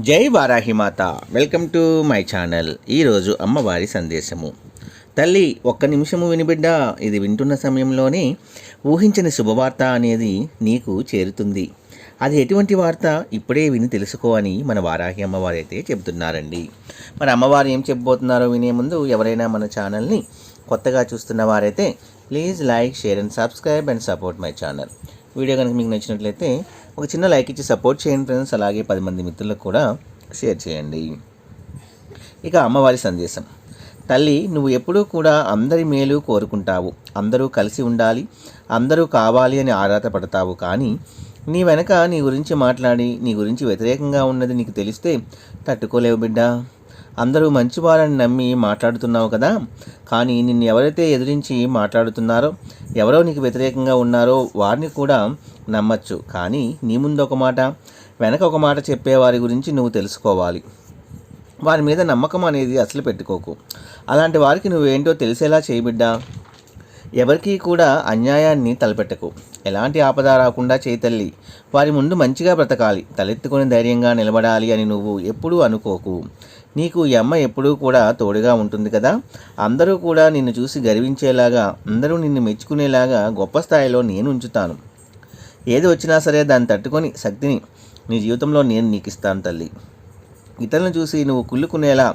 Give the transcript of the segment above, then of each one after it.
జై Varahi Mata. Welcome to my channel. ఈరోజు అమ్మవారి సందేశము. తల్లి ఒక్క నిమిషము వినిబిడ్డ ఇది వింటున్న సమయంలోనే ఊహించని శుభవార్త అనేది నీకు చేరుతుంది. అది ఎటువంటి వార్త? ఇప్పుడే విని తెలుసుకో అని మన వారాహి అమ్మవారు అయితే చెబుతున్నారండి. మన అమ్మవారు ఏం చెప్పబోతున్నారో వినే ముందు ఎవరైనా మన ఛానల్ని కొత్తగా చూస్తున్న వారైతే please like share and subscribe and support my channel. Video కనుక మీకు నచ్చినట్లయితే ఒక చిన్న లైక్ ఇచ్చి సపోర్ట్ చేయండి ఫ్రెండ్స్. అలాగే పది మంది మిత్రులకు కూడా షేర్ చేయండి. ఇక అమ్మవారి సందేశం. తల్లి నువ్వు ఎప్పుడూ కూడా అందరి మేలు కోరుకుంటావు. అందరూ కలిసి ఉండాలి అందరూ కావాలి అని ఆరాటపడతావు. కానీ నీ వెనక నీ గురించి మాట్లాడి నీ గురించి వ్యతిరేకంగా ఉన్నది నీకు తెలిస్తే తట్టుకోలేవు బిడ్డా. అందరూ మంచివారని నమ్మి మాట్లాడుతున్నావు కదా? కానీ నిన్ను ఎవరైతే ఎదిరించి మాట్లాడుతున్నారో ఎవరో నీకు వ్యతిరేకంగా ఉన్నారో వారిని కూడా నమ్మచ్చు. కానీ నీ ముందు ఒక మాట వెనక ఒక మాట చెప్పేవారి గురించి నువ్వు తెలుసుకోవాలి. వారి మీద నమ్మకం అనేది అసలు పెట్టుకోకు. అలాంటి వారికి నువ్వేంటో తెలిసేలా చేయబిడ్డా ఎవరికీ కూడా అన్యాయాన్ని తలపెట్టకు. ఎలాంటి ఆపద రాకుండా చేతల్లి వారి ముందు మంచిగా బ్రతకాలి. తలెత్తుకొని ధైర్యంగా నిలబడాలి అని నువ్వు ఎప్పుడూ అనుకోకు. నీకు ఈ అమ్మ ఎప్పుడూ కూడా తోడుగా ఉంటుంది కదా? అందరూ కూడా నిన్ను చూసి గర్వించేలాగా అందరూ నిన్ను మెచ్చుకునేలాగా గొప్ప స్థాయిలో నేను ఉంచుతాను. ఏది వచ్చినా సరే దాన్ని తట్టుకొని శక్తిని నీ జీవితంలో నేను నీకు ఇస్తాను తల్లి. ఇతరులను చూసి నువ్వు కుళ్ళుకునేలా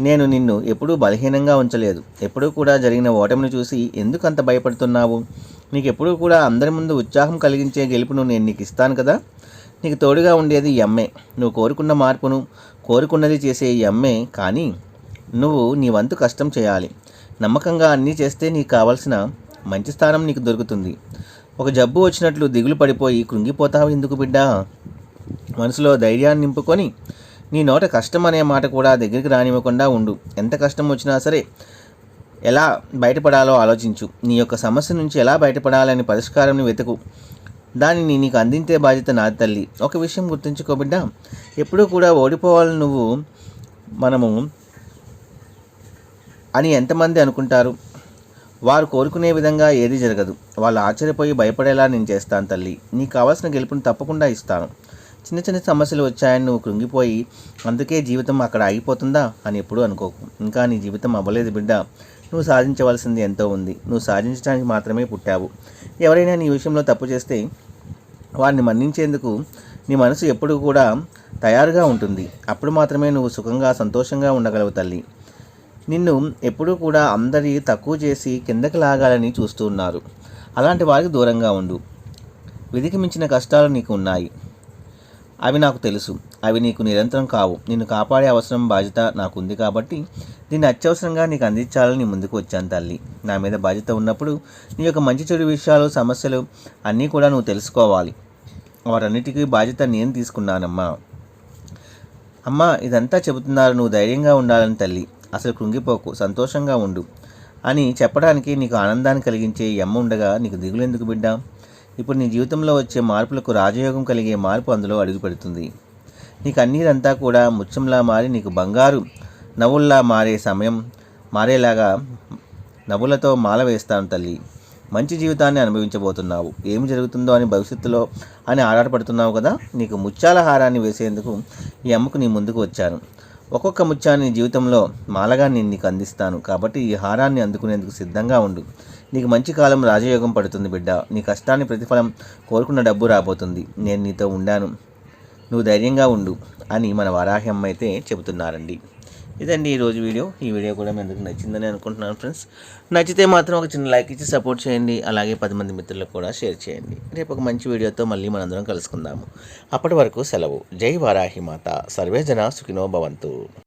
నేను నిన్ను ఎప్పుడూ బలహీనంగా ఉంచలేదు. ఎప్పుడూ కూడా జరిగిన ఓటమిని చూసి ఎందుకు అంత భయపడుతున్నావు? నీకు ఎప్పుడూ కూడా అందరి ముందు ఉత్సాహం కలిగించే గెలుపును నేను నీకు ఇస్తాను కదా? నీకు తోడుగా ఉండేది ఈ అమ్మే. నువ్వు కోరుకున్న మార్పును కోరుకున్నది చేసే ఈ అమ్మే కానీ నువ్వు నీ వంతు కష్టం చేయాలి. నమ్మకంగా అన్నీ చేస్తే నీకు కావాల్సిన మంచి స్థానం నీకు దొరుకుతుంది. ఒక జబ్బు వచ్చినట్లు దిగులు పడిపోయి కృంగిపోతావు ఎందుకు బిడ్డా? మనసులో ధైర్యాన్ని నింపుకొని నీ నోట కష్టం అనే మాట కూడా దగ్గరికి రానివ్వకుండా ఉండు. ఎంత కష్టం వచ్చినా సరే ఎలా బయటపడాలో ఆలోచించు. నీ యొక్క సమస్య నుంచి ఎలా బయటపడాలని పరిష్కారం వెతుకు. దానిని నీకు అందించే బాధ్యత నా తల్లి. ఒక విషయం గుర్తుంచుకో బిడ్డ. ఎప్పుడూ కూడా ఓడిపోవాలి నువ్వు మనము అని ఎంతమంది అనుకుంటారు? వారు కోరుకునే విధంగా ఏది జరగదు. వాళ్ళు ఆశ్చర్యపోయి భయపడేలా నేను చేస్తాను తల్లి. నీకు కావాల్సిన గెలుపుని తప్పకుండా ఇస్తాను. చిన్న చిన్న సమస్యలు వచ్చాయని నువ్వు కృంగిపోయి అందుకే జీవితం అక్కడ ఆగిపోతుందా అని ఎప్పుడూ అనుకోకు. ఇంకా నీ జీవితం అవ్వలేదు బిడ్డ. నువ్వు సాధించవలసింది ఎంతో ఉంది. నువ్వు సాధించడానికి మాత్రమే పుట్టావు. ఎవరైనా నీ విషయంలో తప్పు చేస్తే వారిని మన్నించేందుకు నీ మనసు ఎప్పుడు కూడా తయారుగా ఉంటుంది. అప్పుడు మాత్రమే నువ్వు సుఖంగా సంతోషంగా ఉండగలవు తల్లి. నిన్ను ఎప్పుడూ కూడా అందరి తక్కువ చేసి కిందకి లాగాలని చూస్తూ ఉన్నారు. అలాంటి వారికి దూరంగా ఉండు. విధికి మించిన కష్టాలు నీకు ఉన్నాయి. అవి నాకు తెలుసు. అవి నీకు నిరంతరం కావు. నిన్ను కాపాడే అవసరం బాధ్యత నాకు ఉంది కాబట్టి దీన్ని అత్యవసరంగా నీకు అందించాలని ముందుకు వచ్చాను తల్లి. నా మీద బాధ్యత ఉన్నప్పుడు నీ యొక్క మంచి చెడు విషయాలు సమస్యలు అన్నీ కూడా నువ్వు తెలుసుకోవాలి. వాటన్నిటికీ బాధ్యత నేను తీసుకున్నానమ్మా. అమ్మా ఇదంతా చెబుతున్నారు. నువ్వు ధైర్యంగా ఉండాలని తల్లి. అసలు కృంగిపోకు. సంతోషంగా ఉండు. అని చెప్పడానికి నీకు ఆనందాన్ని కలిగించే ఈ అమ్మ ఉండగా నీకు దిగులు ఎందుకు బిడ్డా? ఇప్పుడు నీ జీవితంలో వచ్చే మార్పులకు రాజయోగం కలిగే మార్పు అందులో అడుగుపెడుతుంది. నీ నీకు అన్నీరంతా కూడా ముచ్చంలా మారి నీకు బంగారు నవ్వుల్లా మారే సమయం మారేలాగా నవ్వులతో మాల వేస్తాను తల్లి. మంచి జీవితాన్ని అనుభవించబోతున్నావు. ఏమి జరుగుతుందో అని భవిష్యత్తులో అని ఆరాటపడుతున్నావు కదా? నీకు ముత్యాల హారాన్ని వేసేందుకు ఈ అమ్మకు నీ ముందుకు వచ్చాను. ఒక్కొక్క ముత్యాన్ని జీవితంలో మాలగా నేను నీకు అందిస్తాను. కాబట్టి ఈ హారాన్ని అందుకునేందుకు సిద్ధంగా ఉండు. నీకు మంచి కాలం రాజయోగం పడుతుంది బిడ్డ. నీ కష్టాన్ని ప్రతిఫలం కోరుకున్న డబ్బు రాబోతుంది. నేను నీతో ఉండాను. నువ్వు ధైర్యంగా ఉండు అని మన వారాహి అమ్మ అయితే చెబుతున్నారండి. ఇదండి ఈరోజు వీడియో. ఈ వీడియో కూడా మీ అందరికి నచ్చిందని అనుకుంటున్నాను ఫ్రెండ్స్. నచ్చితే మాత్రం ఒక చిన్న లైక్ ఇచ్చి సపోర్ట్ చేయండి. అలాగే పది మంది మిత్రులకు కూడా షేర్ చేయండి. రేపు ఒక మంచి వీడియోతో మళ్ళీ మనందరం కలుసుకుందాము. అప్పటి వరకు సెలవు. జై వారాహి మాత సర్వే జన సుఖినో భవంతు.